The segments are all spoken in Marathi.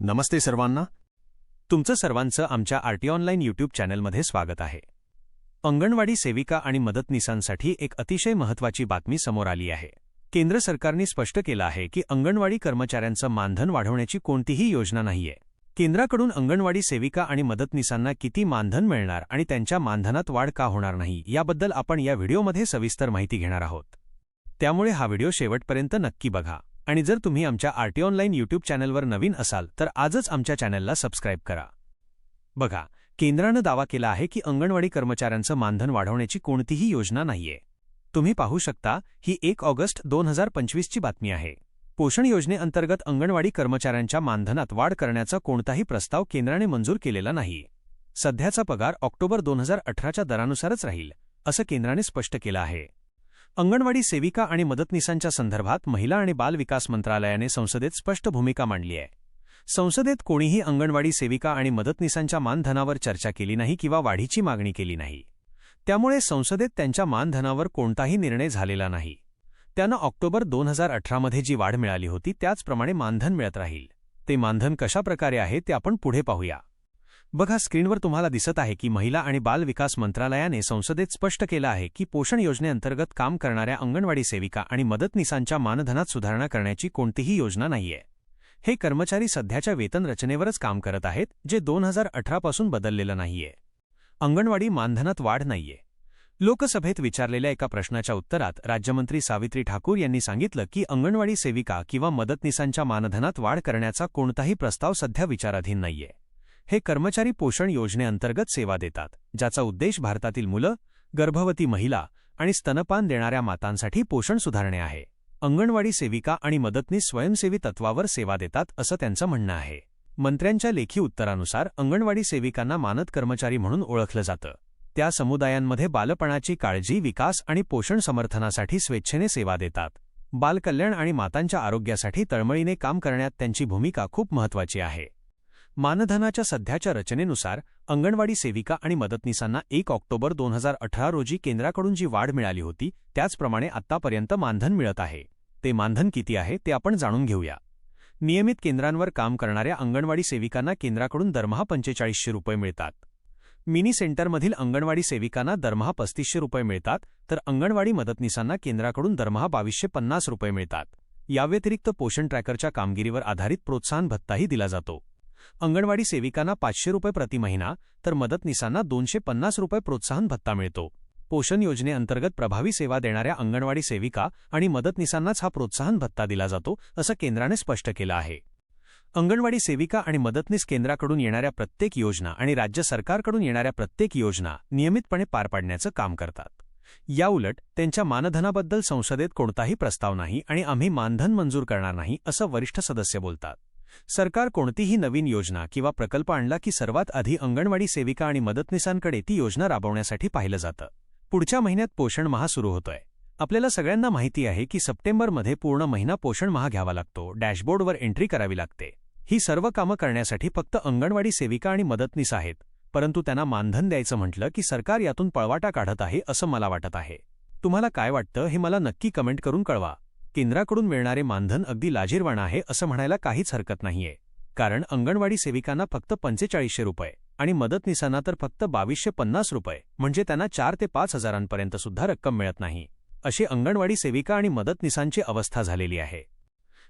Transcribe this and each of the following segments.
नमस्ते सर्वांना. तुमचं सर्वांचं आमच्या आरटी ऑनलाईन यूट्यूब चॅनलमध्ये स्वागत आहे. अंगणवाडी सेविका आणि मदतनीसांसाठी एक अतिशय महत्त्वाची बातमी समोर आली आहे. केंद्र सरकारने स्पष्ट केलं आहे की अंगणवाडी कर्मचाऱ्यांचं मानधन वाढवण्याची कोणतीही योजना नाहीये. केंद्राकडून अंगणवाडी सेविका आणि मदतनीसांना किती मानधन मिळणार आणि त्यांच्या मानधनात वाढ का होणार नाही याबद्दल आपण या व्हिडिओमध्ये सविस्तर माहिती घेणार आहोत. त्यामुळे हा व्हिडिओ शेवटपर्यंत नक्की बघा. आणि जर तुम्ही आमच्या आरटी ऑनलाईन यूट्यूब चॅनलवर नवीन असाल तर आजच आमच्या चॅनलला सबस्क्राईब करा. बघा केंद्रानं दावा केला आहे की अंगणवाडी कर्मचाऱ्यांचं मानधन वाढवण्याची कोणतीही योजना नाहीये. तुम्ही पाहू शकता ही एक ऑगस्ट दोन हजार पंचवीसची बातमी आहे. पोषण योजनेअंतर्गत अंगणवाडी कर्मचाऱ्यांच्या मानधनात वाढ करण्याचा कोणताही प्रस्ताव केंद्राने मंजूर केलेला नाही. सध्याचा पगार ऑक्टोबर दोन हजार अठराच्या दरानुसारच राहील असं केंद्राने स्पष्ट केलं आहे. अंगणवाडी सेविका आणि मदतनीसांच्या संदर्भात महिला आणि बाल विकास मंत्रालयाने संसदेत स्पष्ट भूमिका मांडली आहे. संसदेत कोणीही अंगणवाडी सेविका आणि मदतनीसांच्या मानधनावर चर्चा केली नाही किंवा वाढीची मागणी केली नाही. त्यामुळे संसदेत त्यांच्या मानधनावर कोणताही निर्णय झालेला नाही. त्यांना ऑक्टोबर दोन हजार अठरामध्ये जी वाढ मिळाली होती त्याचप्रमाणे मानधन मिळत राहील. ते मानधन कशा प्रकारे आहे ते आपण पुढे पाहूया. बघा स्क्रीनवर तुम्हाला दिसत आहे की महिला आणि बाल विकास मंत्रालयाने संसदेत स्पष्ट केलं आहे की पोषण योजनेअंतर्गत काम करणाऱ्या अंगणवाडी सेविका आणि मदतनीसांच्या मानधनात सुधारणा करण्याची कोणतीही योजना नाहीये. हे कर्मचारी सध्याच्या वेतन रचनेवरच काम करत आहेत जे दोन हजार अठरापासून बदललेलं नाहीये. अंगणवाडी मानधनात वाढ नाहीये. लोकसभेत विचारलेल्या एका प्रश्नाच्या उत्तरात राज्यमंत्री सावित्री ठाकूर यांनी सांगितलं की अंगणवाडी सेविका किंवा मदतनीसांच्या मानधनात वाढ करण्याचा कोणताही प्रस्ताव सध्या विचाराधीन नाहीये. हे कर्मचारी पोषण योजनेअंतर्गत सेवा देतात ज्याचा उद्देश भारतातील मुलं गर्भवती महिला आणि स्तनपान देणाऱ्या मातांसाठी पोषण सुधारणे आहे. अंगणवाडी सेविका आणि मदतनीस स्वयंसेवी तत्वावर सेवा देतात असं त्यांचं म्हणणं आहे. मंत्र्यांच्या लेखी उत्तरानुसार अंगणवाडी सेविकांना मानद कर्मचारी म्हणून ओळखलं जातं. त्या समुदायांमध्ये बालपणाची काळजी विकास आणि पोषण समर्थनासाठी स्वेच्छेने सेवा देतात. बालकल्याण आणि मातांच्या आरोग्यासाठी तळमळीने काम करण्यात त्यांची भूमिका खूप महत्वाची आहे. मानधनाच्या सध्याच्या रचनेनुसार अंगणवाडी सेविका आणि मदतनीसांना एक ऑक्टोबर दोन हजार अठरा रोजी केंद्राकडून जी वाढ मिळाली होती त्याचप्रमाणे आत्तापर्यंत मानधन मिळत आहे. ते मानधन किती आहे ते आपण जाणून घेऊया. नियमित केंद्रांवर काम करणाऱ्या अंगणवाडी सेविकांना केंद्राकडून दरमहा पंचेचाळीसशे रुपये मिळतात. मिनी सेंटरमधील अंगणवाडी सेविकांना दरमहा पस्तीसशे रुपये मिळतात तर अंगणवाडी मदतनीसांना केंद्राकडून दरमहा बावीसशे पन्नास रुपये मिळतात. याव्यतिरिक्त पोषण ट्रॅकरच्या कामगिरीवर आधारित प्रोत्साहन भत्ताही दिला जातो. अंगणवाडी सेविकांना पाचशे रुपये प्रति महिना तर मदतनीसांना दोनशे पन्नास रुपये प्रोत्साहन भत्ता मिळतो. पोषण योजनेअंतर्गत प्रभावी सेवा देणाऱ्या अंगणवाडी सेविका आणि मदतनीसांनाच हा प्रोत्साहन भत्ता दिला जातो असं केंद्राने स्पष्ट केलं आहे. अंगणवाडी सेविका आणि मदतनीस केंद्राकडून येणाऱ्या प्रत्येक योजना आणि राज्य सरकारकडून येणाऱ्या प्रत्येक योजना नियमितपणे पार पाडण्याचं काम करतात. याउलट त्यांच्या मानधनाबद्दल संसदेत कोणताही प्रस्ताव नाही आणि आम्ही मानधन मंजूर करणार नाही असं वरिष्ठ सदस्य बोलतात. सरकार कोणतीही नवीन योजना किंवा प्रकल्प आणला की सर्वात आधी अंगणवाडी सेविका आणि मदतनीसांकडे ती योजना राबवण्यासाठी पाहिलं जातं. पुढच्या महिन्यात पोषण महा सुरू होतोय. आपल्याला सगळ्यांना माहिती आहे की सप्टेंबरमध्ये पूर्ण महिना पोषण महा घ्यावा लागतो डॅशबोर्डवर एंट्री करावी लागते. ही सर्व कामं करण्यासाठी फक्त अंगणवाडी सेविका आणि मदतनीस आहेत परंतु त्यांना मानधन द्यायचं म्हटलं की सरकार यातून पळवाटा काढत आहे असं मला वाटत आहे. तुम्हाला काय वाटतं हे मला नक्की कमेंट करून कळवा. केंद्राकडून मिळणारे मानधन अगदी लाजीरवाण आहे असं म्हणायला काहीच हरकत नाहीये. कारण अंगणवाडी सेविकांना फक्त पंचेचाळीसशे रुपये आणि मदतनीसांना तर फक्त बावीसशे पन्नास रुपये म्हणजे त्यांना चार ते पाच हजारांपर्यंत सुद्धा रक्कम मिळत नाही. अशी अंगणवाडी सेविका आणि मदतनीसांची अवस्था झालेली आहे.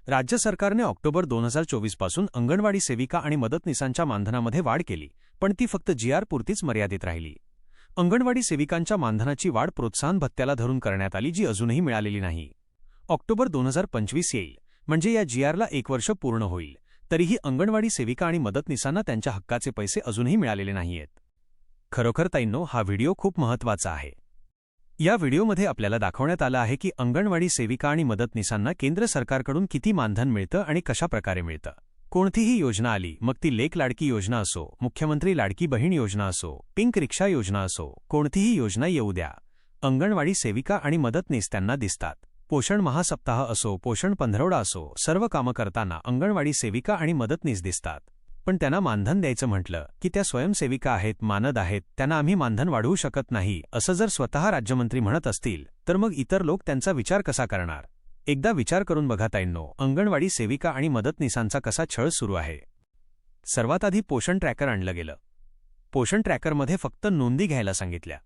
राज्य सरकारने ऑक्टोबर दोन हजार चोवीसपासून अंगणवाडी सेविका आणि मदतनीसांच्या मानधनामध्ये वाढ केली पण ती फक्त जीआरपुरतीच मर्यादित राहिली. अंगणवाडी सेविकांच्या मानधनाची वाढ प्रोत्साहन भत्त्याला धरून करण्यात आली जी अजूनही मिळालेली नाही. ऑक्टोबर दोन हजार पंचवीस येईल. म्हणजे या जीआरला एक वर्ष पूर्ण होईल. तरीही अंगणवाडी सेविका आणि मदतनीसांना त्यांच्या हक्काचे पैसे अजूनही मिळालेले नाहीयेत. खरोखर ताईंनो हा व्हिडिओ खूप महत्त्वाचा आहे. या व्हिडिओमध्ये आपल्याला दाखवण्यात आलं आहे की अंगणवाडी सेविका आणि मदतनीसांना केंद्र सरकारकडून किती मानधन मिळतं आणि कशा प्रकारे मिळतं. कोणतीही योजना आली मग ती लेक लाडकी योजना असो मुख्यमंत्री लाडकी बहीण योजना असो पिंक रिक्षा योजना असो कोणतीही योजना येऊ द्या. अंगणवाडी सेविका आणि मदतनीस त्यांना दिसतात. पोषण महासप्ताह असो पोषण पंधरवडा असो सर्व कामं करताना अंगणवाडी सेविका आणि मदतनीस दिसतात. पण त्यांना मानधन द्यायचं म्हटलं की त्या स्वयंसेविका आहेत मानद आहेत त्यांना आम्ही मानधन वाढवू शकत नाही असं जर स्वतः राज्यमंत्री म्हणत असतील तर मग इतर लोक त्यांचा विचार कसा करणार? एकदा विचार करून बघा ताईंनो अंगणवाडी सेविका आणि मदतनीसांचा कसा छळ सुरू आहे. सर्वात आधी पोषण ट्रॅकर आणलं गेलं. पोषण ट्रॅकरमध्ये फक्त नोंदी घ्यायला सांगितल्या.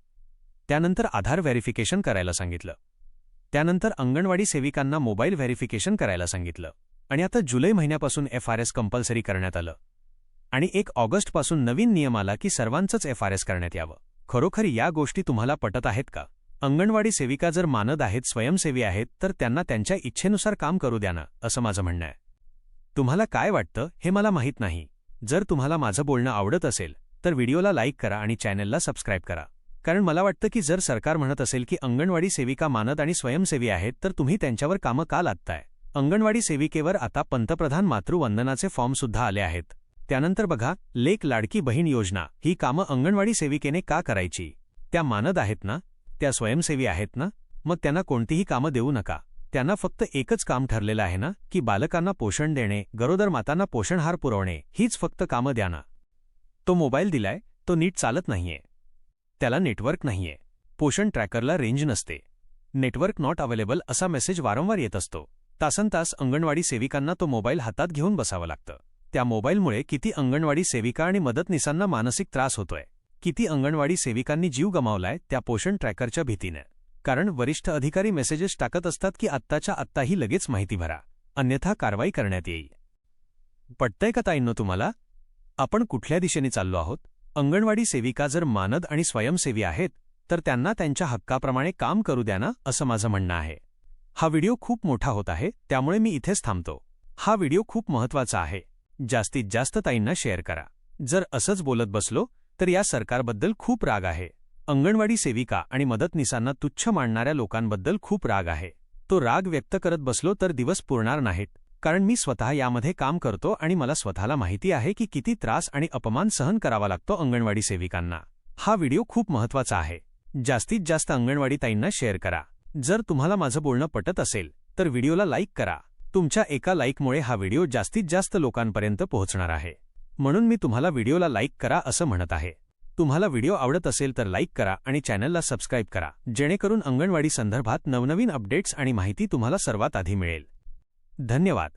त्यानंतर आधार व्हेरिफिकेशन करायला सांगितलं. त्यानंतर अंगणवाडी सेविकांना मोबाईल व्हेरिफिकेशन करायला सांगितलं आणि आता जुलै महिन्यापासून एफ आर एस कंपल्सरी करण्यात आलं. आणि एक ऑगस्टपासून नवीन नियम आला की सर्वांचंच एफ आर एस करण्यात यावं. खरोखर या गोष्टी तुम्हाला पटत आहेत का? अंगणवाडी सेविका जर मानद आहेत स्वयंसेवी आहेत तर त्यांना त्यांच्या इच्छेनुसार काम करू द्या ना असं माझं म्हणणं आहे. तुम्हाला काय वाटतं हे मला माहीत नाही. जर तुम्हाला माझं बोलणं आवडत असेल तर व्हिडिओला लाईक करा आणि चॅनलला सबस्क्राईब करा. कारण मला वाटतं की जर सरकार म्हणत असेल की अंगणवाडी सेविका मानद आणि स्वयंसेवी आहेत तर तुम्ही त्यांच्यावर कामं का लागताय अंगणवाडी सेविकेवर आता पंतप्रधान मातृवंदनाचे फॉर्मसुद्धा आले आहेत. त्यानंतर बघा लेक लाडकी बहीण योजना ही कामं अंगणवाडी सेविकेने का करायची? त्या मानद आहेत ना? त्या स्वयंसेवी आहेत ना? मग त्यांना कोणतीही कामं देऊ नका. त्यांना फक्त एकच काम ठरलेलं आहे ना की बालकांना पोषण देणे गरोदर मातांना पोषणहार पुरवणे हीच फक्त कामं द्या ना. तो मोबाईल दिलाय तो नीट चालत नाहीये. त्याला नेटवर्क नाहीये. पोषण ट्रॅकरला रेंज नसते. नेटवर्क नॉट अवेलेबल असा मेसेज वारंवार येत असतो. तासनतास अंगणवाडी सेविकांना तो मोबाईल हातात घेऊन बसावं लागतं. त्या मोबाईलमुळे किती अंगणवाडी सेविका आणि मदतनीसांना मानसिक त्रास होतोय. किती अंगणवाडी सेविकांनी जीव गमावलाय त्या पोषण ट्रॅकरच्या भीतीने. कारण वरिष्ठ अधिकारी मेसेजेस टाकत असतात की आत्ताच्या आत्ताही लगेच माहिती भरा. अन्यथा कारवाई करण्यात येईल. पटतंय का ताईंनो तुम्हाला? आपण कुठल्या दिशेने चाललो आहोत? अंगणवाडी सेविका जर मानद आणि स्वयंसेवी आहेत तर त्यांना त्यांच्या हक्काप्रमाणे काम करू द्या ना असं माझं म्हणणं आहे. हा व्हिडिओ खूप मोठा होत आहे त्यामुळे मी इथेच थांबतो. हा व्हिडिओ खूप महत्त्वाचा आहे. जास्तीत जास्त ताईंना शेअर करा. जर असंच बोलत बसलो तर या सरकारबद्दल खूप राग आहे. अंगणवाडी सेविका आणि मदतनिसांना तुच्छ मांडणाऱ्या लोकांबद्दल खूप राग आहे. तो राग व्यक्त करत बसलो तर दिवस पुरणार नाहीत. कारण मी स्वतः यामध्ये काम करतो आणि मला स्वतःला माहिती आहे की किती त्रास आणि अपमान सहन करावा लागतो अंगणवाडी सेविकांना. हा व्हिडिओ खूप महत्त्वाचा आहे. जास्तीत जास्त अंगणवाडी ताईंना शेअर करा. जर तुम्हाला माझं बोलणं पटत असेल तर व्हिडिओला लाईक करा. तुमच्या एका लाईकमुळे हा व्हिडिओ जास्तीत जास्त लोकांपर्यंत पोहोचणार आहे. म्हणून मी तुम्हाला व्हिडिओला लाईक करा असं म्हणत आहे. तुम्हाला व्हिडिओ आवडत असेल तर लाईक करा आणि चॅनलला सबस्क्राईब करा जेणेकरून अंगणवाडी संदर्भात नवनवीन अपडेट्स आणि माहिती तुम्हाला सर्वात आधी मिळेल. धन्यवाद.